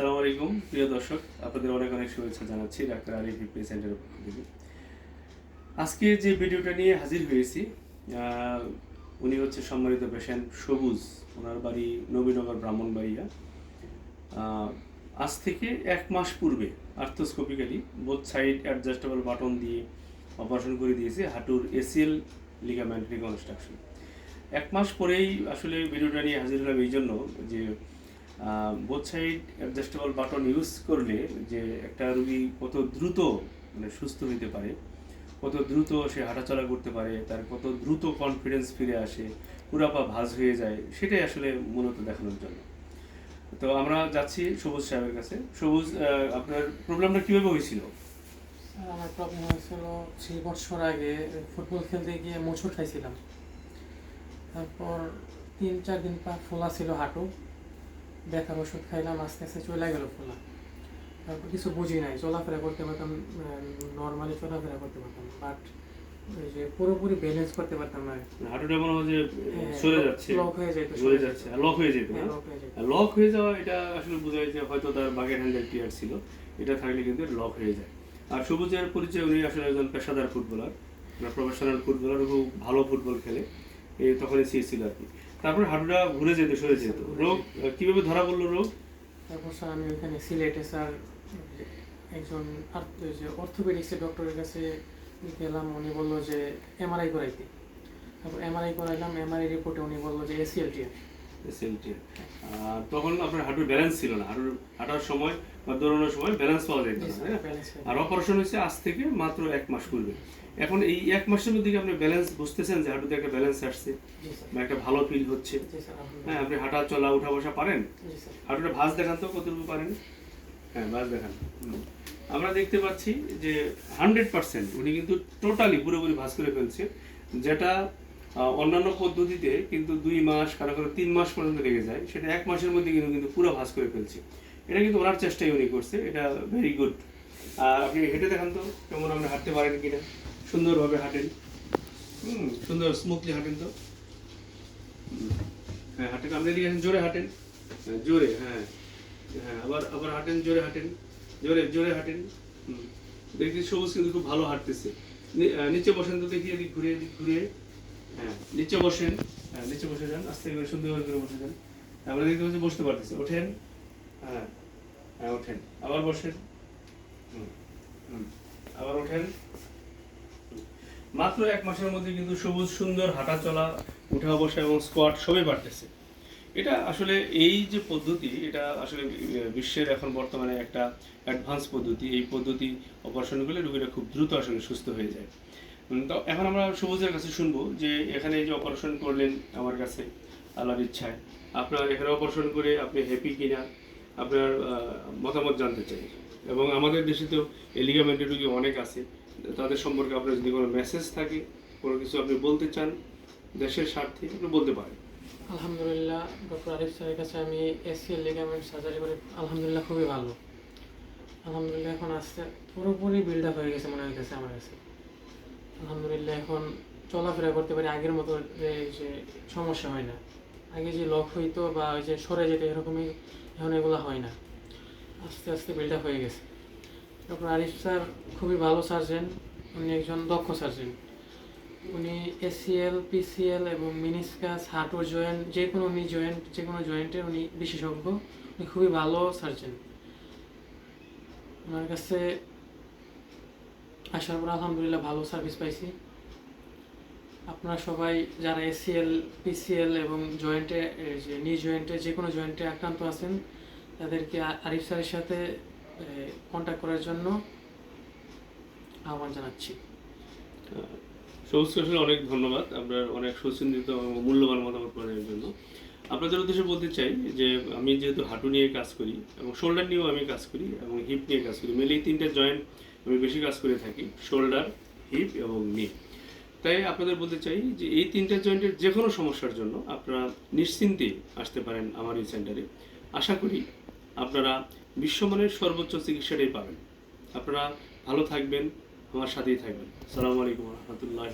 সালাম আলাইকুম, প্রিয় দর্শক, আপনাদের অনেক অনেক শুভেচ্ছা জানাচ্ছি ডাক্তার আলী ফিটনেস সেন্টারের পক্ষ থেকে। আজকে যে ভিডিওটা নিয়ে হাজির হয়েছি উনি হচ্ছে সম্মানিত পেশেন্ট সবুজ, ওনার বাড়ি নবীনগর ব্রাহ্মণবাড়িয়া। আজ থেকে এক মাস পূর্বে arthroscopically both side adjustable button দিয়ে অপারেশন করে দিয়েছে হাঁটুর এসিএল লিগামেন্ট রিকনস্ট্রাকশন এক মাস পরেই আসলে ভিডিওটা নিয়ে হাজির হলাম এই জন্য যে both side adjustable button use করলে যে একটা রুগী কত দ্রুত মানে সুস্থ হতে পারে, কত দ্রুত সে হাঁটাচলা করতে পারে, তার কত দ্রুত কনফিডেন্স ফিরে আসে পুরাপা ভাজ হয়ে যায়, সেটাই আসলে মূলত দেখানোর জন্য। তো আমরা যাচ্ছি সবুজ সাহেবের কাছে। সবুজ আপনার প্রবলেমটা কীভাবে হয়েছিল? আমার প্রবলেম হয়েছিল ছয় বছর আগে ফুটবল খেলতে গিয়ে মোচড় খাইছিলাম। তারপর তিন চার দিন পা ফোলা ছিল হাঁটু। ব্যথার ওষুধ খাইলাম আস্তে আস্তে চলে গেল ফোলা। তারপর কিছু বুঝি নাই চলাফেরা করতে পারতাম নর্মালি চলাফেরা করতে পারতাম বাট ওই যে পুরোপুরি ব্যালেন্স করতে পারতাম না হাঁটুটা মনে হয় যে সরে যাচ্ছে লক হয়ে যেত সরে যাচ্ছে লক হয়ে যেত হ্যাঁ লক হয়ে হয়ে যাওয়া এটা আসলে বোঝায় যে হয়তো তার বাগের হ্যান্ডেল টিয়ার ছিল এটা থাকলে কিন্তু লক হয়ে যায়। আর সবুজের পরিচয় উনি আসলে একজন পেশাদার ফুটবলার প্রফেশনাল ফুটবলার খুব ভালো ফুটবল খেলে এই তখনই চেয়েছিল আর কি। তারপর হাঁটুটা ঘুরে যেত সরে যেত। রোগ কীভাবে ধরা পড়ল রোগ? তারপর স্যার আমি ওখানে সিলেটে স্যার একজন অর্থোপেডিক্সের ডক্টরের কাছে গেলাম উনি বলল যে এমআরআই করাইতে। তারপর এমআরআই করাইলাম এমআরআই রিপোর্টে উনি বলল যে এসিএল টিয়ার সেলটিয়ার আর তখন আপনার হাঁটুর ব্যালেন্স ছিল না। হাঁটুর হাঁটার সময় বা দৌড়ানোর সময় ব্যালেন্স পাওয়া যেত না আর অপারেশন হয়েছে আজ থেকে মাত্র এক মাস পূর্বে। এখন এই এক মাসের মধ্যে আপনি ব্যালেন্স বুঝতেছেন যে হাঁটুতে একটা ব্যালেন্স আসছে? বা একটা ভালো ফিল হচ্ছে? হ্যাঁ আপনি হাঁটা চলা উঠা বসা পারেন? হাঁটুটা ভাঁজ দেখান তো কতটুকু পারেন? হ্যাঁ ভাঁজ দেখান। আমরা দেখতে পাচ্ছি যে হান্ড্রেড পার্সেন্ট উনি কিন্তু টোটালি পুরোপুরি ভাঁজ করে ফেলছে যেটা অন্যান্য পদ্ধতিতে কিন্তু দুই মাস কারও কারও তিন মাস পর্যন্ত লেগে যায়। সেটা এক মাসের মধ্যে কিন্তু কিন্তু পুরো ভাঁজ করে ফেলছে। এটা কিন্তু ওনার চেষ্টাই উনি করছে। এটা ভেরি গুড আপনি হেঁটে দেখান তো কেমন আপনি হাঁটতে পারেন কিনা। সুন্দরভাবে হাঁটেন। হুম সুন্দর স্মুথলি হাঁটেন তো। হ্যাঁ হাঁটেন আপনি এদিকে জোরে হাঁটেন। হ্যাঁ, জোরে হ্যাঁ। হ্যাঁ আবার আবার হাঁটেন জোরে হাঁটেন। জোরে জোরে হাঁটেন। দেখছি সবুজ কিন্তু খুব ভালো হাঁটতেছে। নিচে বসেন তো দেখি এদিক ঘুরে এদিক ঘুরে হ্যাঁ। নিচে বসেন। হ্যাঁ নিচে বসে যান, আস্তে করে সুন্দর করে বসে যান। আমরা দেখতে পাচ্ছি বসতে পারতেছি। ওঠেন। হ্যাঁ হ্যাঁ ওঠেন। আবার বসেন। হুম। আবার ওঠেন। মাত্র এক মাসের মধ্যে কিন্তু সবুজ সুন্দর হাঁটা চলা, উঠা বসা এবং স্কোয়াট সবই বাড়তেছে। এটা আসলে এই যে পদ্ধতি, এটা আসলে বিশ্বের এখন বর্তমানে একটা অ্যাডভান্স পদ্ধতি। এই পদ্ধতি অপারেশন করলে রোগীরা খুব দ্রুত আসলে সুস্থ হয়ে যায়। তো এখন আমরা সবুজের কাছে শুনব যে এখানে যে অপারেশন করলেন আমার কাছে, আল্লাহর ইচ্ছায়, আপনার এখানে অপারেশন করে আপনি হ্যাপি কিনা, আপনার মতামত জানতে চাই। এবং আমাদের দেশে তো এই লিগামেন্টের রোগী অনেক আছে, তাদের সম্পর্কে আপনার যদি কোনো মেসেজ থাকে, কোনো কিছু আপনি বলতে চান, দেশের স্বার্থে আপনি বলতে পারেন। আলহামদুলিল্লাহ, ডক্টর আরিফ স্যারের কাছে আমি এসিএল লিগামেন্ট সার্জারি করে, আলহামদুলিল্লাহ খুবই ভালো। আলহামদুলিল্লাহ এখন আস্তে, পুরোপুরি বিল্ড আপ হয়ে গেছে মনে হইতেছে আমার কাছে। আলহামদুলিল্লাহ, এখন চলাফেরা করতে পারি আগের মতো যে সমস্যা হয় না। আগে যে লক হইতো বা ওই যে সরে যেত এরকমই এখন এগুলো হয় না। আস্তে আস্তে বিল্ড আপ হয়ে গেছে। ডক্টর আরিফ স্যার খুবই ভালো সার্জেন উনি একজন দক্ষ সার্জেন উনি এসিএল পিসিএল এবং মিনিসকাস হাঁটুর জয়েন্ট যে কোনো উনি জয়েন্ট যে কোনো জয়েন্টের উনি বিশেষজ্ঞ। উনি খুবই ভালো সার্জন ওনার কাছে আসার পর আলহামদুলিল্লাহ ভালো সার্ভিস পাইছি। আপনারা সবাই যারা এসিএল পিসিএল এবং জয়েন্টে যে নি জয়েন্টে যে কোনো জয়েন্টে আক্রান্ত আছেন, তাদেরকে আরিফ স্যারের সাথে কন্ট্যাক্ট করার জন্য আহ্বান জানাচ্ছি। সবুজ অনেক ধন্যবাদ আপনার অনেক সুচিন্তিত মূল্যবান মতামত প্রদানের জন্য। আপনাদের উদ্দেশ্যে বলতে চাই যে, আমি যেহেতু হাঁটু নিয়ে কাজ করি এবং শোল্ডার নিয়েও আমি কাজ করি এবং হিপ নিয়ে কাজ করি এই তিনটা জয়েন্ট আমি বেশি কাজ করে থাকি শোল্ডার হিপ এবং নি তাই আপনাদের বলতে চাই যে এই তিনটা জয়েন্টের যে কোনো সমস্যার জন্য আপনারা নিশ্চিন্তে আসতে পারেন আমার এই সেন্টারে আশা করি আপনারা বিশ্বমানের সর্বোচ্চ চিকিৎসাটাই পাবেন। আপনারা ভালো থাকবেন, আমার সাথেই থাকবেন। সালামু আলাইকুম রহমতুল্লাহ